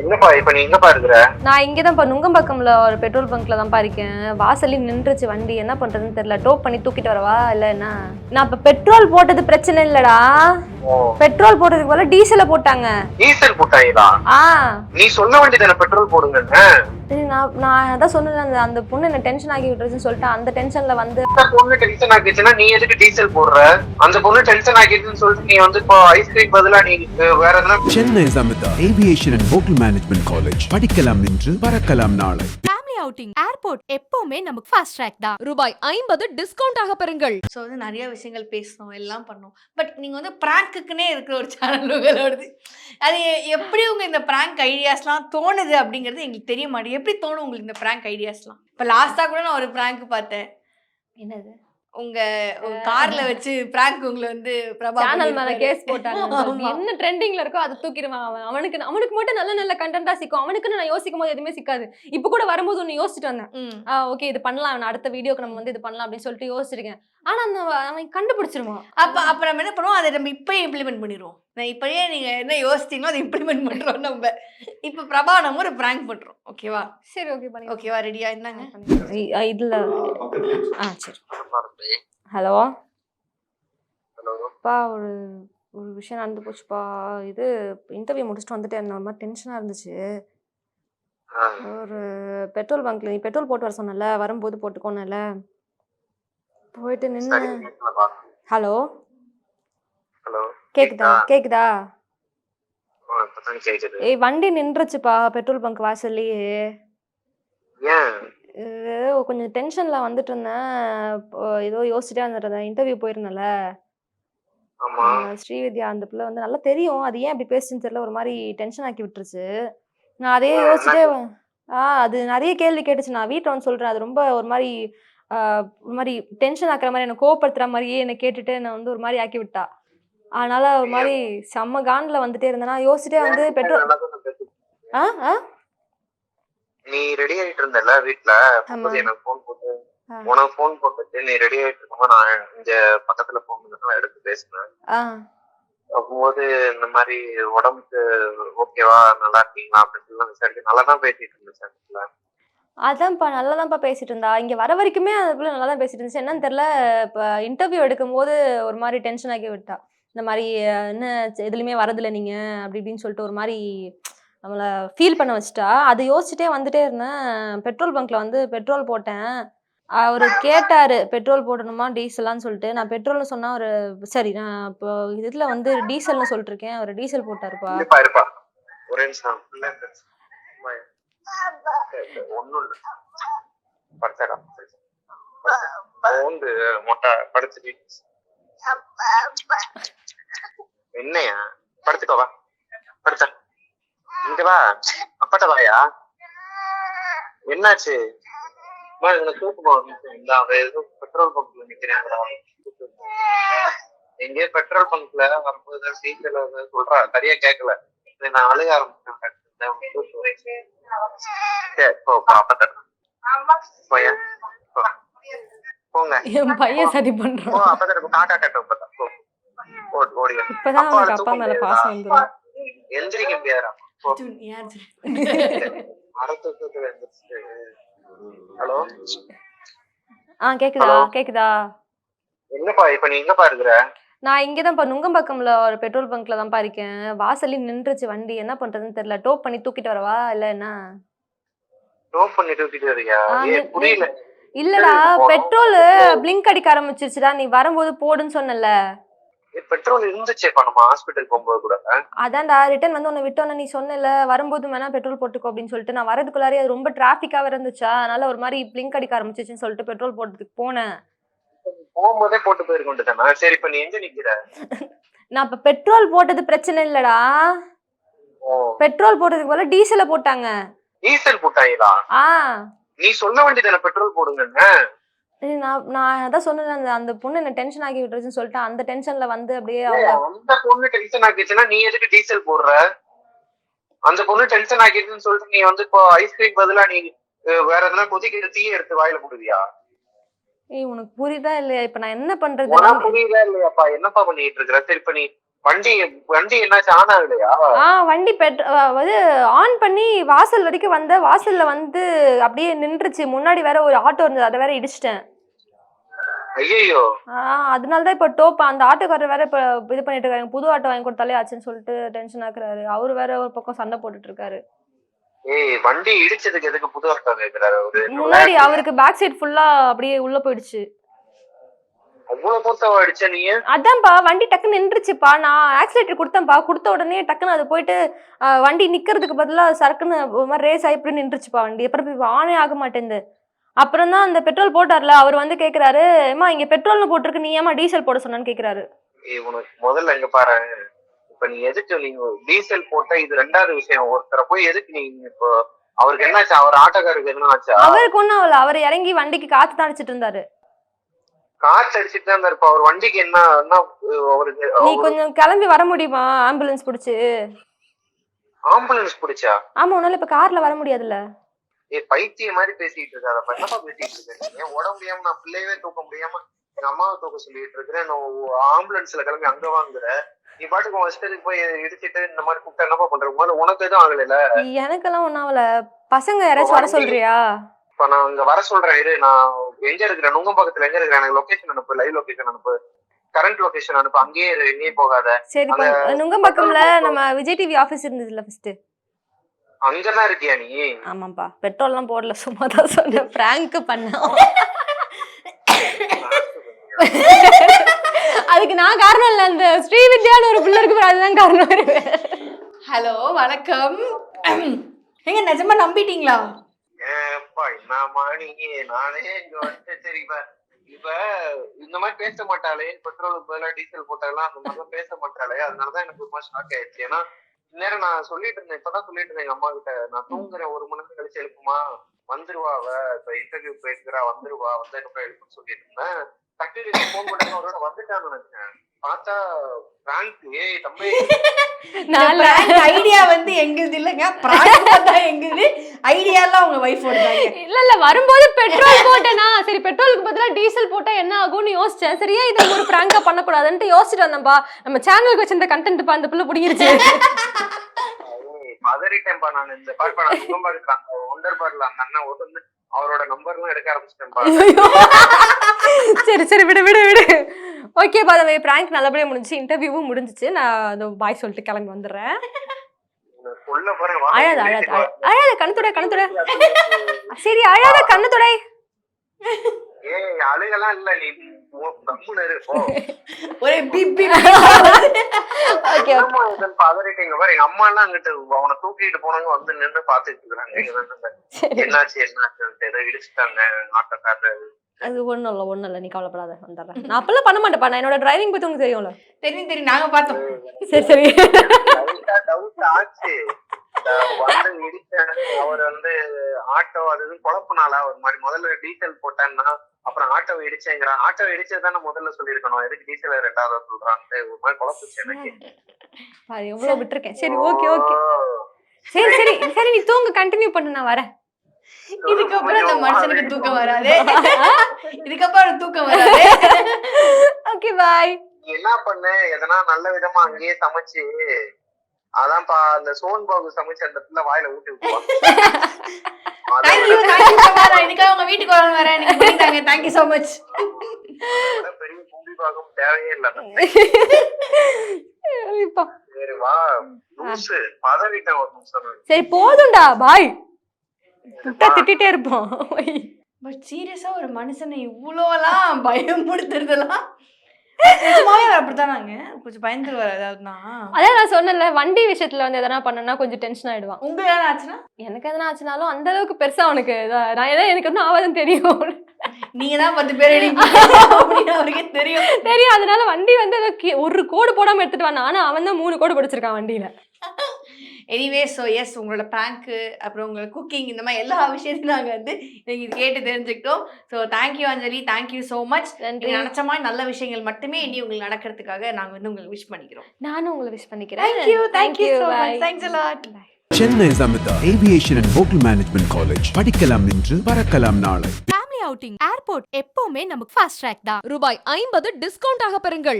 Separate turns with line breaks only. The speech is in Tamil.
என்னப்பா இப்ப நீ எங்கப்பா இருக்கிற?
நான் இங்கே தான் நுங்கம்பாக்கம்ல ஒரு பெட்ரோல் பங்க்ல தான் இருக்கேன். வாசல்ல நின்றுச்சு வண்டி. என்ன பண்றதுன்னு தெரியல. டோப் பண்ணி தூக்கிட்டு வரவா? இல்ல என்ன? நான் இப்ப பெட்ரோல் போட்டது பிரச்சனை இல்லடா. பெட்ரோல் போட்டதுக்கு பதிலா டீசலை போட்டாங்க.
டீசல் போட்டாங்களா?
ஆ.
நீ சொல்ல வேண்டியதானே பெட்ரோல் போடுங்கன்னு.
சரி, நான் நான் அதான் சொன்னேன் அந்த பொண்ணு என்ன டென்ஷன் ஆகி விட்டுருச்சுன்னு சொல்லிட்டு அந்த டென்ஷன்ல வந்து
பொண்ணு டென்ஷன் ஆக்கிச்சுன்னா நீ எதுக்கு டீசல் போடுற? அந்த பொண்ணு டென்ஷன் ஆக்கிடுச்சுன்னு சொல்லிட்டு நீ வந்து இப்போ ஐஸ்கிரீம் பதிலா நீ வேற எதனா
Chennai Samitha aviation and hotel management college படிக்கலாம் இன்று பறக்கலாம் நாளை.
அவுட்டிங் ஏர்போர்ட் எப்பவுமே நமக்கு ஃபாஸ்ட் ட்ராக் தான். ரூபாய் ஐம்பது டிஸ்கவுண்ட் ஆக பெறுங்கள்.
ஸோ வந்து நிறைய விஷயங்கள் பேசணும் எல்லாம் பண்ணோம். பட் நீங்கள் வந்து ப்ராங்க்குக்குன்னே இருக்கிற ஒரு சேனல் உங்களோடது. அது எப்படி உங்கள் இந்த ப்ராங்க் ஐடியாஸ்லாம் தோணுது அப்படிங்கிறது எங்களுக்கு தெரிய மாட்டேங்குது. எப்படி தோணும் உங்களுக்கு இந்த ப்ராங்க் ஐடியாஸ்லாம் இப்போ லாஸ்ட்டாக கூட நான் ஒரு ப்ராங்க் பார்த்தேன்.
என்னது?
உங்க கார்ல வச்சு பிராங்க் உங்களை வந்து பிரபா
சேனல் மேல. கேஸ் போட்டாங்க. என்ன ட்ரெண்டிங்ல இருக்கோ அதை தூக்கிடுவான் அவன். அவனுக்கு அவனுக்கு மட்டும் நல்ல நல்ல கண்டென்ட்டா சிக்கும். அவனுக்குன்னு நான் யோசிக்கும் போது எதுவுமே சிக்காது. இப்போ கூட வரும்போது ஒன்று யோசிச்சுட்டு வந்தேன். ஓகே இது பண்ணலாம். அடுத்த வீடியோக்கு நம்ம வந்து இது பண்ணலாம் அப்படின்னு சொல்லிட்டு யோசிச்சிருக்கேன். ஆனா அந்த அவன் கண்டுபிடிச்சிருவான்.
அப்ப அப்ப நம்ம என்ன பண்ணுவோம்? அதை நம்ம இப்பயே இம்ப்ளிமெண்ட் பண்ணிடுவோம். நான் இப்பயே நீங்க என்ன யோசிச்சீங்களோ அதை இம்ப்ளிமெண்ட் பண்றோம் நம்ம. இப்ப பிரபா நம்ம ஒரு பிராங்க் பண்றோம். ஓகேவா
சரி ஓகே பண்ணி
ஓகேவா ரெடியா இருந்தாங்க
இதுல. ஆ சரி. ஹலோ?
ஹலோ?
பா ஒரு ஒரு விஷயம் நடந்து போச்சுப்பா. இது இன்டர்வியூ முடிச்சுட்டு வந்துட்டு என்ன மாதிரி டென்ஷனாக இருந்துச்சு. ஒரு பெட்ரோல் பங்க்ல நீ பெட்ரோல் போட்டு வர சொன்னல வரும்போது போட்டுக்கோனல போயிட்டு நின்று ஹலோ? கேக்குதா? கேக்குதா? ஏய் வண்டி நின்றுச்சுப்பா பெட்ரோல் பங்க் வாசல்லையே. கொஞ்சம் டென்ஷன்ல வந்துட்டு இருந்தேன் ஏதோ யோசிச்சுட்டே வந்துட்டு இருந்தேன் இன்டர்வியூ போயிருந்தேன்ல. ஸ்ரீவித்யா அந்த பிள்ளை வந்து நல்லா தெரியும். அது ஏன் அப்படி பேசுச்சுன்னு தெரியல. ஒரு மாதிரி டென்ஷன் ஆக்கி விட்டுருச்சு. நான் அதே யோசிச்சுட்டே ஆ அது நிறைய கேள்வி கேட்டுச்சு. நான் வீட்டில் வந்து சொல்றேன். அது ரொம்ப ஒரு மாதிரி ஒரு மாதிரி டென்ஷன் ஆக்குற மாதிரி என்னை கோவப்படுத்துற மாதிரியே என்னை கேட்டுட்டு நான் வந்து ஒரு மாதிரி ஆக்கி விட்டா. அதனால ஒரு மாதிரி செம்ம காண்டில் வந்துட்டே இருந்தேன்னா யோசிச்சுட்டே வந்து பெட்ரோல். ஆ ஆ?
நீ ரெடி ஆயிட்டு இருந்தல வீட்ல? எனக்கு போன் போட்டு. உனக்கு போன் போட்டுட்டு நீ ரெடி ஆயிட்டு இருக்கும்போது நான் இங்க பக்கத்துல போன் எடுத்து பேசினேன். அப்போது இந்த மாதிரி உடம்புக்கு ஓகேவா நல்லா இருக்கீங்களா அப்படின்னு சொல்லி விசாரிக்க நல்லா தான் பேசிட்டு இருந்தேன் சார்
அதான்ப்பா நல்லா தான்ப்பா பேசிட்டு இருந்தா. இங்க வர வரைக்குமே அந்த பிள்ளை நல்லா தான் பேசிட்டு இருந்துச்சு. என்னன்னு தெரியல இப்போ இன்டர்வியூ எடுக்கும்போது ஒரு மாதிரி டென்ஷன் ஆக்கி விட்டா. இந்த மாதிரி என்ன எதுலையுமே வரதில்லை நீங்க அப்படி இப்படின்னு சொல்லிட்டு ஒரு மாதிரி நம்மளை ஃபீல் பண்ண வச்சுட்டா அது யோசிச்சுட்டே வந்துட்டே இருந்தேன். பெட்ரோல் பங்க்ல வந்து பெட்ரோல் போட்டேன். அவர் கேட்டாரு பெட்ரோல் போடணுமா டீசலான்னு சொல்லிட்டு. நான் பெட்ரோல்னு சொன்னா ஒரு சரி நான் இப்போ இதுல வந்து டீசல்னு சொல்லிட்டு இருக்கேன் அவர் டீசல் போட்டாருப்பா.
இருப்பா. என்னையா? படுத்துக்கோ வா. படுத்த. இங்க வா. அப்பாட்ட வாயா? என்னாச்சு? அம்மா, இவனை தூக்கு போ இந்த அவன் ஏதோ பெட்ரோல் பங்க்ல நிக்கிறேன் எங்கேயோ பெட்ரோல் பங்க்ல வரும்போது டீச்சர் சொல்றா. சரியா கேட்கல நான் அழுக ஆரம்பிச்சேன். போங்க
என் பையன் சரி பண்றான்.
அப்பதான் காக்கா கட்ட அப்பதான் போ. ஓடு, ஓடியா.
இப்பதான் அவனுக்கு அப்பா மேல? பாசம் வந்துடும்
எந்திரிக்க முடியாதா போ.
அர்ஜுன், ஏன் அர்ஜுன்?
மரத்து தூக்கத்துல எந்திரிச்சிட்டு. ஹலோ
ஆ கேக்குதா
Hello?
கேக்குதா
எங்கப்பா இப்ப நீ எங்கப்பா இருக்கிற
நான் இங்கே தான் நுங்கம்பாக்கம்ல ஒரு பெட்ரோல் பங்க்ல தான் இருக்கேன் வாசல்ல நின்றுச்சு வண்டி என்ன பண்றதுன்னு தெரியல டோப் பண்ணி தூக்கிட்டு வரவா இல்ல என்ன
டோப் பண்ணி தூக்கிட்டு வரியா புரியல
இல்லடா. பெட்ரோல் பிளிங்க் அடிக்க ஆரம்பிச்சிருச்சுடா நீ வரும்போது போடுன்னு சொன்னல
பெட்ரோல் இருந்துச்சேப்பா நம்ம ஹாஸ்பிட்டல் போகும்போது கூட.
அதான்டா ரிட்டர்ன் வந்து உன்னை விட்டோன்னு நீ சொன்னல வரும்போது வேணா பெட்ரோல் போட்டுக்கோ அப்படின்னு சொல்லிட்டு. நான் வரதுக்குள்ளாரே அது ரொம்ப டிராஃபிக்காக இருந்துச்சா? அதனால ஒரு மாதிரி பிளிங்க் அடிக்க ஆரம்பிச்சிச்சுன்னு சொல்லிட்டு பெட்ரோல் போட்டதுக்கு போனேன்.
போகும்போதே போட்டு போயிருக்கோண்டு தானே சரி இப்ப நீ எங்க நிக்கிற?
நான் இப்ப பெட்ரோல் போட்டது பிரச்சனை இல்லடா. பெட்ரோல் போட்டதுக்கு பதிலா டீசலை போட்டாங்க.
டீசல் போட்டாங்களா?
ஆ.
நீ சொல்ல வேண்டியதானே பெட்ரோல் போடுங்கன்னு?
ஏய், நான் நான் அதான் சொன்னேன் அந்த அந்த பொண்ணு என்ன டென்ஷன் ஆக்கி விட்டுருச்சுன்னு சொல்லிட்டு அந்த டென்ஷன்ல வந்து அப்படியே
அந்த பொண்ணு டென்ஷன் ஆக்கிச்சுன்னா நீ எதுக்கு டீசல் போடுற? அந்த பொண்ணு டென்ஷன் ஆக்கிடுச்சுன்னு சொல்லிட்டு நீ வந்து இப்போ ஐஸ்கிரீம் பதிலா நீ வேற எதனா கொதிக்கிற தீய எடுத்து வாயில போடுவியா?
ஏய் உனக்கு புரியுதா இல்லையா? இப்ப நான் என்ன பண்றது?
புரியுதா இல்லையாப்பா? என்னப்பா பண்ணிட்டு இருக்கிற? சரி இப்ப நீ வண்டி வண்டி என்னாச்சு? ஆன் ஆகலையா?
ஆ வண்டி பெட் அது ஆன் பண்ணி வாசல் வரைக்கும் வந்த வாசல்ல வந்து அப்படியே நின்றுச்சு. முன்னாடி வேற ஒரு ஆட்டோ இருந்தது. அதை வேற இடிச்சிட்டேன்.
ஐயோ
ஆ அதனால தான் இப்போ டோப் அந்த ஆட்டோக்காரர் வேற இப்போ இது பண்ணிட்டு இருக்காங்க புது ஆட்டோ வாங்கி கொடுத்தாலே ஆச்சுன்னு சொல்லிட்டு டென்ஷன் ஆக்குறாரு. அவரு வேற ஒரு பக்கம் சண்டை போட்டுட்டு இருக்காரு
ஏய் வண்டி இடிச்சதுக்கு எதுக்கு புது ஆட்டோ கேக்குறாரு
முன்னாடி அவருக்கு பேக் சைடு ஃபுல்லா அப்படியே உள்ள போயிடுச்சு. அதான்ப்பா வண்டி டக்குன்னு நின்றுச்சுப்பா. நான் ஆக்சிலேட்டர் கொடுத்தேன்ப்பா. கொடுத்த உடனே டக்குன்னு அது போயிட்டு வண்டி நிக்கிறதுக்கு பதிலா சரக்குன்னு ஒரு மாதிரி ரேஸ் ஆகி இப்படி நின்றுச்சுப்பா வண்டி. அப்புறம் ஆனே ஆக மாட்டேங்குது. அப்புறம் தான் அந்த பெட்ரோல் போட்டார்ல அவர் வந்து கேக்குறாரு ஏமா இங்க பெட்ரோல்னு போட்டிருக்கு நீ ஏமா டீசல் போட சொன்னான்னு கேக்குறாரு.
முதல்ல இங்க பாரு. இப்ப நீ எதுக்கு நீங்க டீசல் போட்ட இது ரெண்டாவது விஷயம். ஒருத்தரை போய் எதுக்கு நீ இப்போ அவருக்கு என்னாச்சு? அவர் ஆட்டோக்காரருக்கு என்ன ஆச்சா
அவருக்கு ஆகல. அவர் இறங்கி வண்டிக்கு காத்து தான் அடிச்சிட்டு இருந்தாரு.
காத்து அடிச்சிட்டு தான் இருப்பா. அவர் வண்டிக்கு என்ன அவருக்கு
நீ கொஞ்சம் கிளம்பி வர முடியுமா? ஆம்புலன்ஸ் பிடிச்சி.
ஆம்புலன்ஸ் பிடிச்சா?
ஆமா உன்னால இப்ப கார்ல வர முடியாதுல்ல.
ஏ பைத்திய மாதிரி பேசிட்டு இருக்காத என்னப்பா பேசிட்டு இருக்க? நீ உடம்பு முடியாம நான் பிள்ளையவே தூக்க முடியாம எங்க அம்மாவை தூக்க சொல்லிட்டு இருக்கிறேன். நான் ஆம்புலன்ஸ்ல கிளம்பி அங்க வாங்குற. நீ பாட்டுக்கு உன் இஷ்டத்துக்கு போய் இடிச்சிட்டு இந்த மாதிரி கூப்பிட்டா என்னப்பா பண்ற உனக்கு எதுவும் ஆகல
எனக்கெல்லாம் ஒன்றும் ஆகல. பசங்க யாராச்சும் வர சொல்றியா?
இப்ப நான் அங்க வர சொல்றேன் இரு. நான் எங்க இருக்கிறேன்? நுங்கம் பக்கத்துல எங்க இருக்கிறேன்? எனக்கு லொகேஷன் அனுப்பு லைவ் லொகேஷன் அனுப்பு. கரண்ட் லொகேஷன் அனுப்பு. அங்கேயே இரு எங்கேயும் போகாத.
சரி நுங்கம்பாக்கம்ல நம்ம விஜய் டிவி ஆஃபீஸ் இருந்ததுல ஃபர்ஸ்ட்
அங்கதான் இருக்கியா நீ?
ஆமாப்பா. பெட்ரோல்லாம் போடல சும்மா தான் சொன்னேன். பிராங்க் பண்ணோம் அதுக்கு நான் காரணம் இல்ல அந்த ஸ்ரீவித்யான்னு ஒரு பிள்ளை இருக்கு பாரு, அதுதான் காரணம்.
ஹலோ வணக்கம். ஏங்க நிஜமா நம்பிட்டீங்களா?
அப்பா என்ன நீ நானே இங்க வந்து சரி இப்ப இப்ப இந்த மாதிரி பேச மாட்டாளே. பெட்ரோலுக்கு பதிலா டீசல் போட்டாலாம் அந்த மாதிரிலாம் பேச மாட்டாளே. அதனாலதான் எனக்கு ரொம்ப ஷாக் ஆயிடுச்சு. ஏன்னா இந்நேரம் நான் சொல்லிட்டு இருந்தேன். இப்பதான் சொல்லிட்டு இருந்தேன் எங்க அம்மா கிட்ட. நான் தூங்குறேன். ஒரு மணி நேரம் கழிச்சு எழுப்புமா? வந்துருவா அவ. இப்ப இன்டர்வியூ போயிருக்கிறா. வந்துருவா. வந்ததுக்கப்புறம் எழுப்புன்னு சொல்லிட்டு இருந்தேன். டக்குனு போன் பண்ணி அவரோட வந்துட்டான்னு நினைச்சேன். பார்த்தா பிராங்க் ஏய் தம்பி.
ஐடியா வந்து எங்களுது இல்லைங்க? எங்களுது ஐடியா எல்லாம் உங்க தாங்க
இல்ல இல்ல வரும்போது பெட்ரோல் போட்டேனா? சரி பெட்ரோலுக்கு பதிலா டீசல் போட்டா என்ன ஆகும்னு யோசிச்சேன். சரியா இது ஒரு பிராங்கா பண்ணக்கூடாதுன்ட்டு யோசிச்சுட்டு வந்தேன்பா. நம்ம சேனலுக்கு வச்சிருந்த கண்டென்ட் பா அந்த பிள்ளை பிடிங்கிருச்சு.
பதறிட்டேன்பா நான். இந்த பாருப்பா நான் சுகமா இருக்கிறேன் ஒண்டர் பார்ல அந்த அண்ணன் வந்து அவரோட நம்பர் எல்லாம் எடுக்க ஆரம்பிச்சிட்டேன்பா.
சரி சரி விடு விடு விடு. ஓகே பா அந்த பிராங்க் நல்லபடியா முடிஞ்சுச்சு. இன்டர்வியூவும் முடிஞ்சுச்சு. நான் அந்த பாய் சொல்லிட்டு கிளம்பி வந்துடுறேன். அழாத அழாத அழாத. கண்ணத்துடை கண்ணத்துடை சரி அழாத
இரு, போ.
ஒரே பிபி
ஓகே
அம்மா எல்லாம் அங்கிட்டு அவனை தூக்கிட்டு போனவங்க வந்து நின்னு பாத்துட்டு இருக்காங்க. என்னாச்சு என்னாச்சு ஏதோ இடிச்சுட்டாங்க ஆட்டோக்காரர்
அது ஒண்ணும் இல்ல ஒண்ணும் இல்ல. நீ கவலைப்படாத வந்துடுறேன். நான் அப்பெல்லாம் பண்ண மாட்டேப்பா நான் என்னோட டிரைவிங் பத்தி உங்களுக்கு தெரியும்ல?
தெரியும் தெரியும். நாங்க பார்த்தோம்.
சரி சரி.
வந்து இடிச்சாரு அவர் வந்து ஆட்டோ அது குழப்பினால ஒரு மாதிரி முதல்ல டீசல் போட்டான்னா அப்புறம் ஆட்டோ இடிச்சேங்கிறான் ஆட்டோ இடிச்சதானே முதல்ல சொல்லியிருக்கணும். எதுக்கு டீசல் ரெண்டாவது சொல்றான்ட்டு ஒரு மாதிரி குழப்பிச்சு எனக்கு.
எவ்வளவு விட்டுருக்கேன். சரி ஓகே ஓகே சரி சரி சரி நீ தூங்க. கண்டினியூ பண்ணு நான் வரேன்.
இதுக்கப்புறம் இந்த மனுஷனுக்கு தூக்கம் வராது. இதுக்கப்புறம் தூக்கம் வராது.
ஓகே பாய்
என்ன பண்ண? எதனா நல்ல விதமா அங்கேயே சமைச்சு அதான்ப்பா அந்த சோன் பாபு சமைச்சு அந்த பிள்ளை வாயில ஊட்டி விட்டுவான்
உங்க வீட்டுக்கு வரணும் வரேன் நீங்க பண்ணிட்டாங்க தேங்க்யூ ஸோ மச்
பெரிய கும்பி பாகம் தேவையே இல்லை.
சரிப்பா
சரி வா. லூசு. பதவிட்டேன் ஒரு நிமிஷம்.
சரி போதும்டா. பாய் விட்டா திட்டிட்டே இருப்போம்.
பட் சீரியஸா ஒரு மனுஷனை இவ்வளோலாம் அவர் அப்படித்தானாங்க. கொஞ்சம் பயந்துருவார் அதாவதுனா
அதான் நான் சொன்னேன்ல வண்டி விஷயத்துல வந்து எதனா பண்ணனா கொஞ்சம் டென்ஷன் ஆயிடுவான்.
உங்களுக்கு என்ன ஆச்சுன்னா?
எனக்கு எதனா ஆச்சுனாலும் அந்த அளவுக்கு பெருசா அவனுக்கு நான் ஏதோ எனக்கு ஒன்றும் ஆகாதுன்னு தெரியும்.
நீங்க தான் பத்து பேர் அவருக்கே தெரியும்.
தெரியும் அதனால வண்டி வந்து ஒரு கோடு போடாம எடுத்துட்டு வானா ஆனா அவன் தான் மூணு கோடு படிச்சிருக்கான் வண்டியில.
எனிவே ஸோ எஸ் உங்களோட ப்ராங்க்கு அப்புறம் உங்களோட குக்கிங் இந்த மாதிரி எல்லா விஷயத்தையும் நாங்கள் வந்து நீங்கள் இது கேட்டு தெரிஞ்சுக்கிட்டோம். So thank you Anjali. Thank you so much
நன்றி.
நினச்ச மாதிரி நல்ல விஷயங்கள் மட்டுமே இனி உங்களுக்கு நடக்கிறதுக்காக நாங்கள் வந்து உங்களுக்கு விஷ் பண்ணிக்கிறோம்.
நானும் உங்களை விஷ் பண்ணிக்கிறேன்.
Thank you thank you so. Much thanks a lot
Chennai Samitha aviation and hotel management college படிக்கலாம் இன்று பறக்கலாம் நாளை.
ஃபேமிலி அவுட்டிங் ஏர்போர்ட் எப்பவுமே நமக்கு ஃபாஸ்ட் ட்ராக் தான். ரூபாய் ஐம்பது டிஸ்கவுண்ட் ஆக பெறுங்கள்.